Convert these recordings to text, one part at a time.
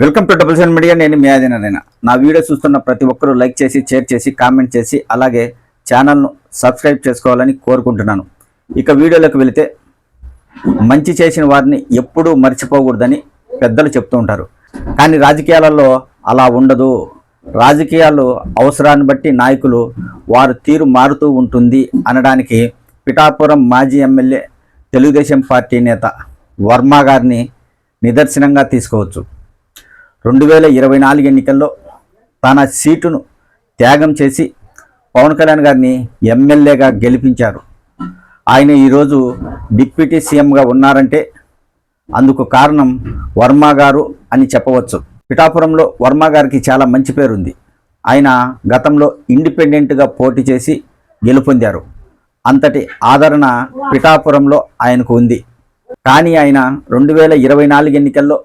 Welcome to double seven media నేను మీ ఆదినారాయణ నా వీడియో చూస్తున్న ప్రతి ఒక్కరూ లైక్ చేసి షేర్ చేసి కామెంట్ చేసి అలాగే ఛానల్ను సబ్స్క్రైబ్ చేసుకోవాలని కోరుకుంటున్నాను. ఇక వీడియోలోకి వెళితే మంచి చేసిన వారిని ఎప్పుడూ మర్చిపోకూడదని పెద్దలు చెప్తూ ఉంటారు. కానీ రాజకీయాలలో అలా ఉండదు. రాజకీయాలు అవసరాన్ని బట్టి నాయకులు వారు తీరు మారుతూ ఉంటుంది అనడానికి పిఠాపురం మాజీ ఎమ్మెల్యే తెలుగుదేశం పార్టీ నేత వర్మ గారిని నిదర్శనంగా తీసుకోవచ్చు. రెండు వేల ఇరవై నాలుగు ఎన్నికల్లో తన సీటును త్యాగం చేసి పవన్ కళ్యాణ్ గారిని ఎమ్మెల్యేగా గెలిపించారు. ఆయన ఈరోజు డిప్యూటీ సీఎంగా ఉన్నారంటే అందుకు కారణం వర్మ గారు అని చెప్పవచ్చు. పిఠాపురంలో వర్మ గారికి చాలా మంచి పేరుంది. ఆయన గతంలో ఇండిపెండెంట్గా పోటీ చేసి గెలుపొందారు. అంతటి ఆదరణ పిఠాపురంలో ఆయనకు ఉంది. కానీ ఆయన రెండు వేల ఇరవై నాలుగు ఎన్నికల్లో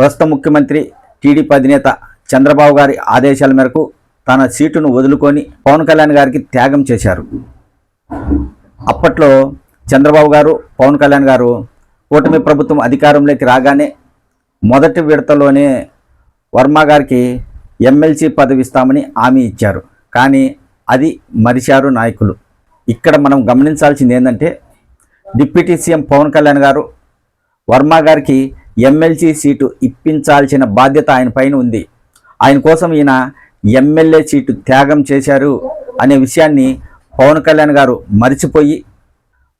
ప్రస్తుత ముఖ్యమంత్రి టీడీపీ అధినేత చంద్రబాబు గారి ఆదేశాల మేరకు తన సీటును వదులుకొని పవన్ కళ్యాణ్ గారికి త్యాగం చేశారు. అప్పట్లో చంద్రబాబు గారు పవన్ కళ్యాణ్ గారు కూటమి ప్రభుత్వం అధికారంలోకి రాగానే మొదటి విడతలోనే వర్మ గారికి ఎమ్మెల్సీ పదవి ఇస్తామని హామీ ఇచ్చారు. కానీ అది మరిచారు నాయకులు. ఇక్కడ మనం గమనించాల్సింది ఏంటంటే డిప్యూటీ సీఎం పవన్ కళ్యాణ్ గారు వర్మ గారికి ఎమ్మెల్సీ సీటు ఇప్పించాల్సిన బాధ్యత ఆయన పైన ఉంది. ఆయన కోసం ఈయన ఎమ్మెల్యే సీటు త్యాగం చేశారు అనే విషయాన్ని పవన్ కళ్యాణ్ గారు మరిచిపోయి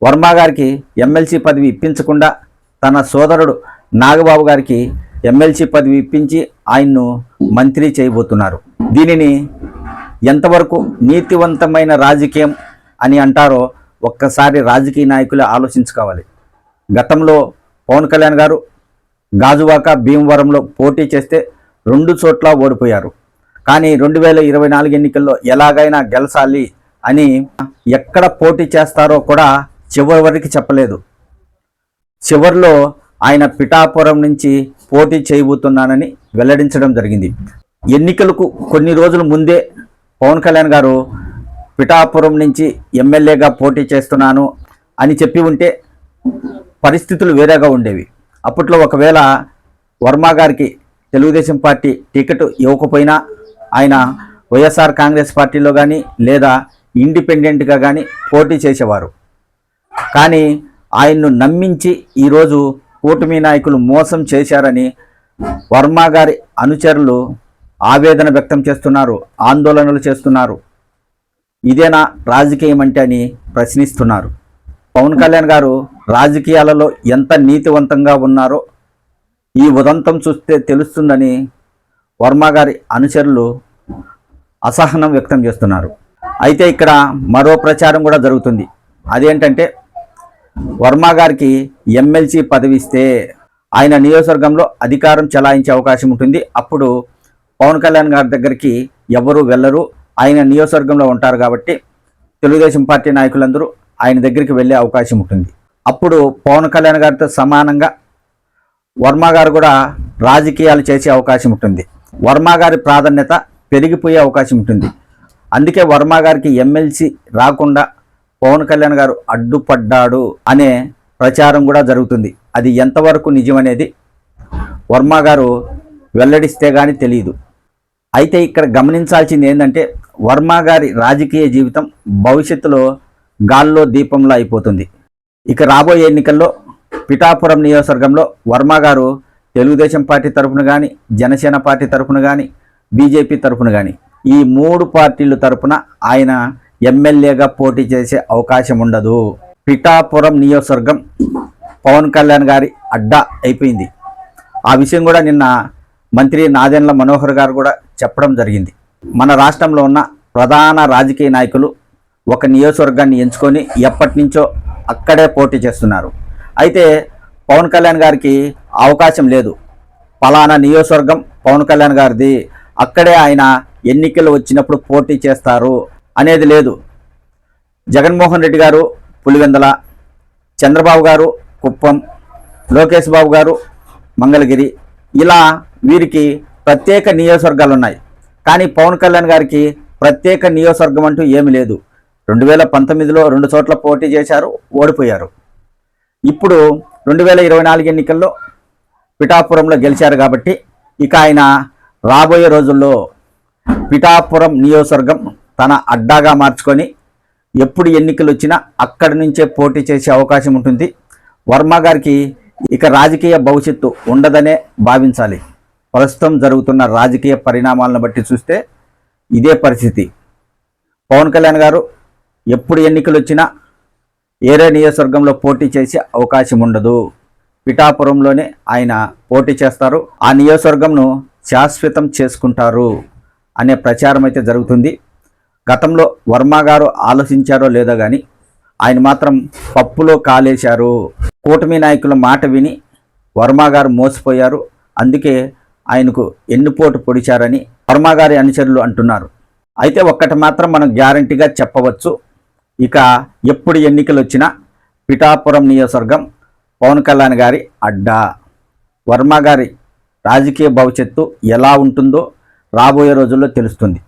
వర్మ గారికి ఎమ్మెల్సీ పదవి ఇప్పించకుండా తన సోదరుడు నాగబాబు గారికి ఎమ్మెల్సీ పదవి ఇప్పించి ఆయన్ను మంత్రి చేయబోతున్నారు. దీనిని ఎంతవరకు నీతివంతమైన రాజకీయం అని అంటారో ఒక్కసారి రాజకీయ నాయకులే ఆలోచించుకోవాలి. గతంలో పవన్ కళ్యాణ్ గారు గాజువాక భీమవరంలో పోటీ చేస్తే రెండు చోట్ల ఓడిపోయారు. కానీ రెండు వేల ఇరవై నాలుగు ఎన్నికల్లో ఎలాగైనా గెలసాలి అని ఎక్కడ పోటీ చేస్తారో కూడా చివరి వరకు చెప్పలేదు. చివరిలో ఆయన పిఠాపురం నుంచి పోటీ చేయబోతున్నానని వెల్లడించడం జరిగింది. ఎన్నికలకు కొన్ని రోజుల ముందే పవన్ కళ్యాణ్ గారు పిఠాపురం నుంచి ఎమ్మెల్యేగా పోటీ చేస్తున్నాను అని చెప్పి ఉంటే పరిస్థితులు వేరేగా ఉండేవి. అప్పట్లో ఒకవేళ వర్మ గారికి తెలుగుదేశం పార్టీ టికెట్ ఇవ్వకపోయినా ఆయన వైఎస్ఆర్ కాంగ్రెస్ పార్టీలో కానీ లేదా ఇండిపెండెంట్గా కానీ పోటీ చేసేవారు. కానీ ఆయన్ను నమ్మించి ఈరోజు కూటమి నాయకులు మోసం చేశారని వర్మ గారి అనుచరులు ఆవేదన వ్యక్తం చేస్తున్నారు ఆందోళనలు చేస్తున్నారు. ఇదేనా రాజకీయం అంటే అని ప్రశ్నిస్తున్నారు. పవన్ కళ్యాణ్ గారు రాజకీయాలలో ఎంత నీతివంతంగా ఉన్నారో ఈ ఉదంతం చూస్తే తెలుస్తుందని వర్మ గారి అనుచరులు అసహనం వ్యక్తం చేస్తున్నారు. అయితే ఇక్కడ మరో ప్రచారం కూడా జరుగుతుంది. అదేంటంటే వర్మ గారికి ఎమ్మెల్సీ పదవి ఇస్తే ఆయన నియోజకవర్గంలో అధికారం చెలాయించే అవకాశం ఉంటుంది. అప్పుడు పవన్ కళ్యాణ్ గారి దగ్గరికి ఎవరు వెళ్ళరు. ఆయన నియోజకవర్గంలో ఉంటారు కాబట్టి తెలుగుదేశం పార్టీ నాయకులందరూ ఆయన దగ్గరికి వెళ్ళే అవకాశం ఉంటుంది. అప్పుడు పవన్ కళ్యాణ్ గారితో సమానంగా వర్మ గారు కూడా రాజకీయాలు చేసే అవకాశం ఉంటుంది. వర్మ గారి ప్రాధాన్యత పెరిగిపోయే అవకాశం ఉంటుంది. అందుకే వర్మ గారికి ఎమ్మెల్సీ రాకుండా పవన్ కళ్యాణ్ గారు అడ్డుపడ్డాడు అనే ప్రచారం కూడా జరుగుతుంది. అది ఎంతవరకు నిజమనేది వర్మ గారు వెల్లడిస్తే కానీ తెలియదు అయితే ఇక్కడ గమనించాల్సింది ఏంటంటే వర్మ గారి రాజకీయ జీవితం భవిష్యత్తులో గాల్లో దీపంలో అయిపోతుంది. ఇక రాబోయే ఎన్నికల్లో పిఠాపురం నియోజకవర్గంలో వర్మ గారు తెలుగుదేశం పార్టీ తరఫున కానీ జనసేన పార్టీ తరఫున కానీ బీజేపీ తరఫున కానీ ఈ మూడు పార్టీల తరఫున ఆయన ఎమ్మెల్యేగా పోటీ చేసే అవకాశం ఉండదు. పిఠాపురం నియోజకవర్గం పవన్ కళ్యాణ్ గారి అడ్డా అయిపోయింది. ఆ విషయం కూడా నిన్న మంత్రి నాదెండ్ల మనోహర్ గారు కూడా చెప్పడం జరిగింది. మన రాష్ట్రంలో ఉన్న ప్రధాన రాజకీయ నాయకులు ఒక నియోజకవర్గాన్ని ఎంచుకొని ఎప్పటి నుంచో అక్కడే పోటీ చేస్తున్నారు. అయితే పవన్ కళ్యాణ్ గారికి అవకాశం లేదు. పలానా నియోజకవర్గం పవన్ కళ్యాణ్ గారిది. అక్కడే ఆయన ఎన్నికలు వచ్చినప్పుడు పోటీ చేస్తారు అనేది లేదు. జగన్మోహన్ రెడ్డి గారు పులివెందల చంద్రబాబు గారు కుప్పం లోకేష్ బాబు గారు మంగళగిరి ఇలా వీరికి ప్రత్యేక నియోజకవర్గాలు ఉన్నాయి కానీ పవన్ కళ్యాణ్ గారికి ప్రత్యేక నియోజకవర్గం అంటూ ఏమీ లేదు. రెండు వేల పంతొమ్మిదిలో రెండు చోట్ల పోటీ చేశారు ఓడిపోయారు. ఇప్పుడు రెండు వేల ఇరవై నాలుగు ఎన్నికల్లో పిఠాపురంలో గెలిచారు కాబట్టి ఇక ఆయన రాబోయే రోజుల్లో పిఠాపురం నియోజకవర్గం తన అడ్డాగా మార్చుకొని ఎప్పుడు ఎన్నికలు వచ్చినా అక్కడి నుంచే పోటీ చేసే అవకాశం ఉంటుంది. వర్మ గారికి ఇక రాజకీయ భవిష్యత్తు ఉండదనే భావించాలి. ప్రస్తుతం జరుగుతున్న రాజకీయ పరిణామాలను బట్టి చూస్తే ఇదే పరిస్థితి. పవన్ కళ్యాణ్ గారు ఎప్పుడు ఎన్నికలు వచ్చినా ఏరే నియోజకవర్గంలో పోటీ చేసే అవకాశం ఉండదు పిఠాపురంలోనే ఆయన పోటీ చేస్తారు. ఆ నియోజకవర్గంను శాశ్వతం చేసుకుంటారు అనే ప్రచారం అయితే జరుగుతుంది. గతంలో వర్మ గారు ఆలోచించారో లేదో కానీ ఆయన మాత్రం పప్పులో కాలేశారు. కూటమి నాయకుల మాట విని వర్మ గారు మోసపోయారు. అందుకే ఆయనకు ఎన్నుపోటు పొడిచారని వర్మ గారి అనుచరులు అంటున్నారు. అయితే ఒక్కటి మాత్రం మనం గ్యారంటీగా చెప్పవచ్చు. ఇక ఎప్పుడు ఎన్నికలు వచ్చినా పిఠాపురం నియోజకవర్గం పవన్ కళ్యాణ్ గారి అడ్డా. వర్మ గారి రాజకీయ భవిష్యత్తు ఎలా ఉంటుందో రాబోయే రోజుల్లో తెలుస్తుంది.